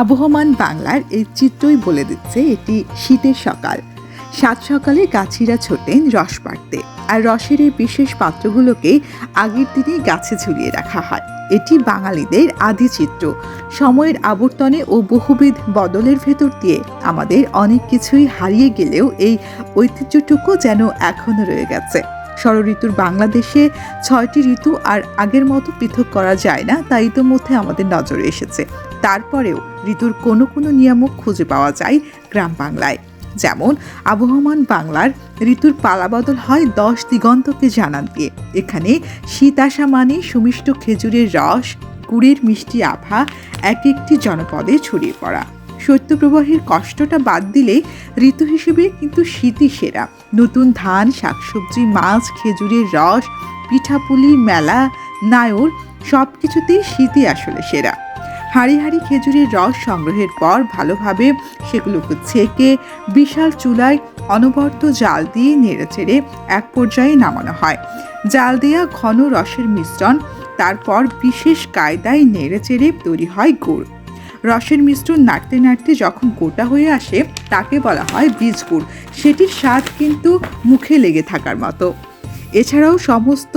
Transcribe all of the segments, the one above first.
আবহমান বাংলার এই চিত্রই বলে দিচ্ছে এটি শীতের সকাল। সাত সকালে গাছিরা ছোটেন রস পাড়তে আর রসের এই বিশেষ পাত্রগুলোকে আগের দিনেই গাছে ঝুলিয়ে রাখা হয়। এটি বাঙালিদের আদি চিত্র। সময়ের আবর্তনে ও বহুবিধ বদলের ভেতর দিয়ে আমাদের অনেক কিছুই হারিয়ে গেলেও এই ঐতিহ্যটুকু যেন এখনও রয়ে গেছে। ষড়ঋতুর বাংলাদেশে ছয়টি ঋতু আর আগের মতো পৃথক করা যায় না তা ইতোমধ্যে আমাদের নজরে এসেছে। তারপরেও ঋতুর কোনো কোনো নিয়ামক খুঁজে পাওয়া যায় গ্রাম বাংলায়। যেমন, আবহমান বাংলার ঋতুর পালাবদল হয় দশ দিগন্তকে জানান দিয়ে। এখানে শীত আসা মানে সুমিষ্ট খেজুরের রস, গুড়ের মিষ্টি আভা, এক একটি জনপদে ছড়িয়ে পড়া। শৈত্যপ্রবাহের কষ্টটা বাদ দিলে ঋতু হিসেবে কিন্তু শীতই সেরা। নতুন ধান, শাকসবজি, মাছ, খেজুরের রস, পিঠাপুলি, মেলা, নায়র সব কিছুতেই শীতই আসলে সেরা। হাঁড়ি হাঁড়ি খেজুরের রস সংগ্রহের পর ভালোভাবে সেগুলোকে ছেঁকে বিশাল চুলায় অনবর্ত জাল দিয়ে নেড়েচেড়ে এক পর্যায়ে নামানো হয়। জাল দেয়া ঘন রসের মিশ্রণ, তারপর বিশেষ কায়দায় নেড়েচেড়ে তৈরি হয় গুড়। রসের মিশ্রণ নাড়তে নাড়তে যখন গোটা হয়ে আসে, তাকে বলা হয় বীজ গুড়। সেটির স্বাদ কিন্তু মুখে লেগে থাকার মতো। এছাড়াও সমস্ত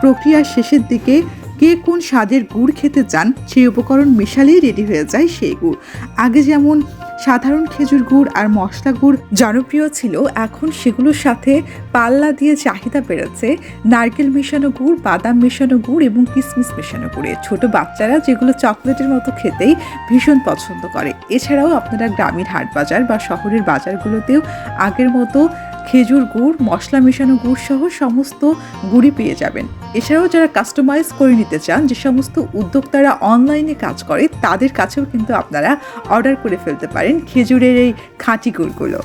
প্রক্রিয়ার শেষের দিকে কে কোন স্বাদের গুড় খেতে চান, সেই উপকরণ মেশালেই রেডি হয়ে যায় সেই গুড়। আগে যেমন সাধারণ খেজুর গুড় আর মশলা গুড় জনপ্রিয় ছিল, এখন সেগুলোর সাথে পাল্লা দিয়ে চাহিদা বেড়েছে। নারকেল মেশানো গুড়, বাদাম মেশানো গুড় এবং কিসমিস মেশানো গুড়ে। ছোট বাচ্চারা যেগুলো চকলেটের মতো খেতেই ভীষণ পছন্দ করে। এছাড়াও আপনারা গ্রামীণ হাট বাজার বা শহরের বাজারগুলোতেও আগের মতো খেজুর গুড়, মশলা মেশানো গুড় সহ সমস্ত গুড়ি পেয়ে যাবেন। এছাড়াও যারা কাস্টমাইজ করে নিতে চান, যে সমস্ত উদ্যোক্তারা অনলাইনে কাজ করে, তাদের কাছেও কিন্তু আপনারা অর্ডার করে ফেলতে পারেন খেজুরের এই খাঁটি গুড়গুলো।